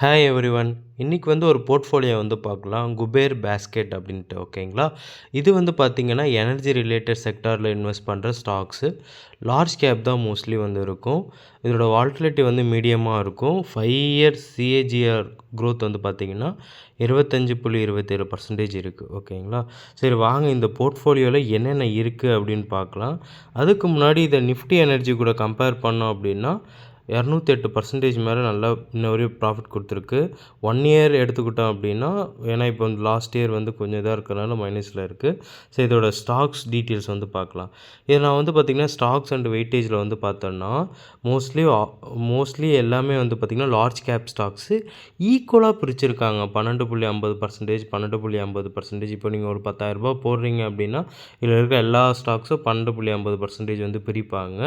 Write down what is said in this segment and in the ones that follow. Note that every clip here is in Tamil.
ஹாய் எவ்ரி ஒன் இன்றைக்கி வந்து ஒரு போர்ட்ஃபோலியோ வந்து பார்க்கலாம். குபேர் பேஸ்கெட் அப்படின்ட்டு ஓகேங்களா? இது வந்து பார்த்திங்கன்னா எனர்ஜி ரிலேட்டட் செக்டாரில் இன்வெஸ்ட் பண்ணுற ஸ்டாக்ஸு லார்ஜ் கேப் தான் மோஸ்ட்லி வந்து இருக்கும். இதோட வால்டிலிட்டி வந்து மீடியமாக இருக்கும். ஃபைவ் இயர்ஸ் சிஏஜிஆர் க்ரோத் வந்து பார்த்திங்கன்னா இருபத்தஞ்சி புள்ளி இருபத்தேழு பர்சன்டேஜ் இருக்குது ஓகேங்களா? சரி வாங்க இந்த போர்ட்ஃபோலியோவில் என்னென்ன இருக்குது அப்படின்னு பார்க்கலாம். அதுக்கு முன்னாடி இதை நிஃப்டி எனர்ஜி கூட கம்பேர் பண்ணோம் அப்படின்னா இரநூத்தி எட்டு பர்சன்டேஜ் மேலே நல்லா இன்ன வரையும் ப்ராஃபிட் கொடுத்துருக்கு. ஒன் இயர் எடுத்துக்கிட்டோம் அப்படின்னா ஏன்னா இப்போ வந்து லாஸ்ட் இயர் வந்து கொஞ்சம் இதாக இருக்கிறனால மைனஸில் இருக்குது ஸோ இதோட ஸ்டாக்ஸ் டீட்டெயில்ஸ் வந்து பார்க்கலாம். இதில் நான் வந்து பார்த்திங்கன்னா ஸ்டாக்ஸ் அண்ட் வெயிட்டேஜில் வந்து பார்த்தோன்னா மோஸ்ட்லி மோஸ்ட்லி எல்லாமே வந்து பார்த்திங்கன்னா லார்ஜ் கேப் ஸ்டாக்ஸு ஈக்குவலாக பிரிச்சுருக்காங்க. பன்னெண்டு புள்ளி ஐம்பது பர்சன்டேஜ் பன்னெண்டு புள்ளி ஐம்பது பர்சன்டேஜ் இப்போ நீங்கள் ஒரு பத்தாயிரரூபா போடுறீங்க அப்படின்னா இதில் இருக்க எல்லா ஸ்டாக்ஸும் பன்னெண்டு புள்ளி ஐம்பது பர்சன்டேஜ் வந்து பிரிப்பாங்க.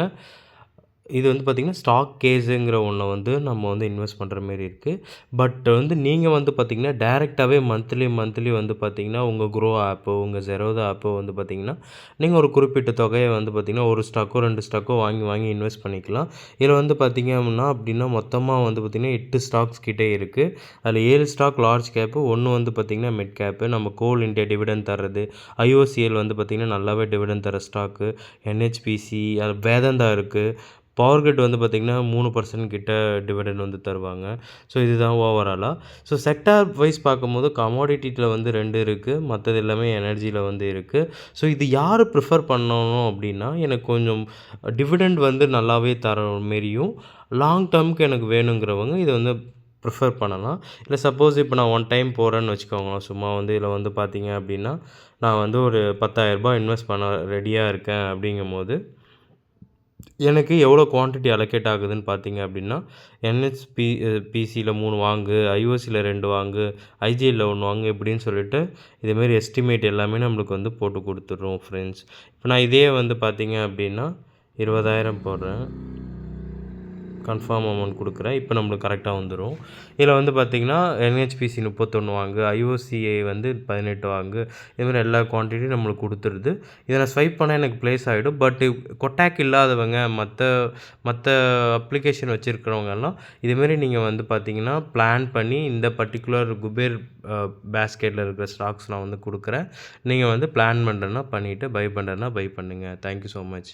இது வந்து பார்த்திங்கன்னா ஸ்டாக் கேஸுங்கிற ஒன்று வந்து நம்ம வந்து இன்வெஸ்ட் பண்ணுற மாரி இருக்குது பட் வந்து நீங்கள் வந்து பார்த்திங்கன்னா டேரெக்டாகவே மந்த்லி மந்த்லி வந்து பார்த்திங்கன்னா உங்கள் க்ரோ ஆப்போ உங்கள் ஜெரோதா ஆப்போ வந்து பார்த்திங்கன்னா நீங்கள் ஒரு குறிப்பிட்ட தொகையை வந்து பார்த்திங்கன்னா ஒரு ஸ்டாக்கோ ரெண்டு ஸ்டாக்கோ வாங்கி வாங்கி இன்வெஸ்ட் பண்ணிக்கலாம். இதில் வந்து பார்த்திங்க அப்படின்னா அப்படின்னா மொத்தமாக வந்து பார்த்திங்கன்னா எட்டு ஸ்டாக்ஸ் கிட்டே இருக்குது அதில் ஏழு ஸ்டாக் லார்ஜ் கேப்பு ஒன்று வந்து பார்த்திங்கன்னா மிட் கேப்பு நம்ம கோல் இண்டியா டிவிடன் தர்றது ஐஓசிஎல் வந்து பார்த்திங்கன்னா நல்லாவே டிவிடன் தர ஸ்டாக்கு என்ஹெச்பிசி அது வேதந்தா இருக்குது பவர் கிரிட் வந்து பார்த்திங்கன்னா மூணு பர்சன்ட் கிட்ட டிவிடெண்ட் வந்து தருவாங்க. ஸோ இதுதான் ஓவராலாக ஸோ செக்டார் வைஸ் பார்க்கும்போது கமாடிட்டியில் வந்து ரெண்டு இருக்குது மற்றது எல்லாமே எனர்ஜியில் வந்து இருக்குது ஸோ இது யார் ப்ரிஃபர் பண்ணணும் அப்படின்னா எனக்கு கொஞ்சம் டிவிடெண்ட் வந்து நல்லாவே தர மாரியும் லாங் டேர்முக்கு எனக்கு வேணுங்கிறவங்க இதை வந்து ப்ரிஃபர் பண்ணலாம். இல்லை சப்போஸ் இப்போ நான் ஒன் டைம் போகிறேன்னு வச்சுக்கோங்களேன். சும்மா வந்து இதில் வந்து பார்த்தீங்க அப்படின்னா நான் வந்து ஒரு பத்தாயிரரூபா இன்வெஸ்ட் பண்ண ரெடியாக இருக்கேன் அப்படிங்கும்போது எனக்கு எவ்வளோ குவான்டிட்டி அலோகேட் ஆகுதுன்னு பார்த்தீங்க அப்படின்னா என்ஹெச்பி பிசியில் மூணு வாங்கு ஐஓசியில் ரெண்டு வாங்கு ஐஜியில் ஒன்று வாங்கு இப்படின்னு சொல்லிட்டு இதேமாரி எஸ்டிமேட் எல்லாமே நம்மளுக்கு வந்து போட்டு கொடுத்துட்றோம் ஃப்ரெண்ட்ஸ் இப்போ நான் இதே வந்து பார்த்தீங்க அப்படின்னா இருபதாயிரம் போடுறேன். கன்ஃபார்ம் அமௌண்ட் கொடுக்குறேன். இப்போ நம்மளுக்கு கரெக்டாக வந்துடும் இதில் வந்து பார்த்திங்கன்னா என்ஹெச்பிசி முப்பத்தொன்று வாங்கு ஐஓசிஐ வந்து பதினெட்டு வாங்கு. இதுமாதிரி எல்லா குவான்டிட்டியும் நம்மளுக்கு கொடுத்துருது. இதை நான் ஸ்வைப் பண்ணால் எனக்கு ப்ளேஸ் ஆகிடும் பட் கொட்டாக் இல்லாதவங்க மற்ற மற்ற அப்ளிகேஷன் வச்சுருக்கிறவங்கெல்லாம் இதுமாரி நீங்கள் வந்து பார்த்திங்கன்னா பிளான் பண்ணி இந்த பர்டிகுலர் குபேர் பேஸ்கெட்டில் இருக்கிற ஸ்டாக்ஸ் நான் வந்து கொடுக்குறேன். நீங்கள் வந்து பிளான் பண்ணுறேன்னா பண்ணிவிட்டு பை பண்ணுறேன்னா பை பண்ணுங்கள் தேங்க்யூ ஸோ மச்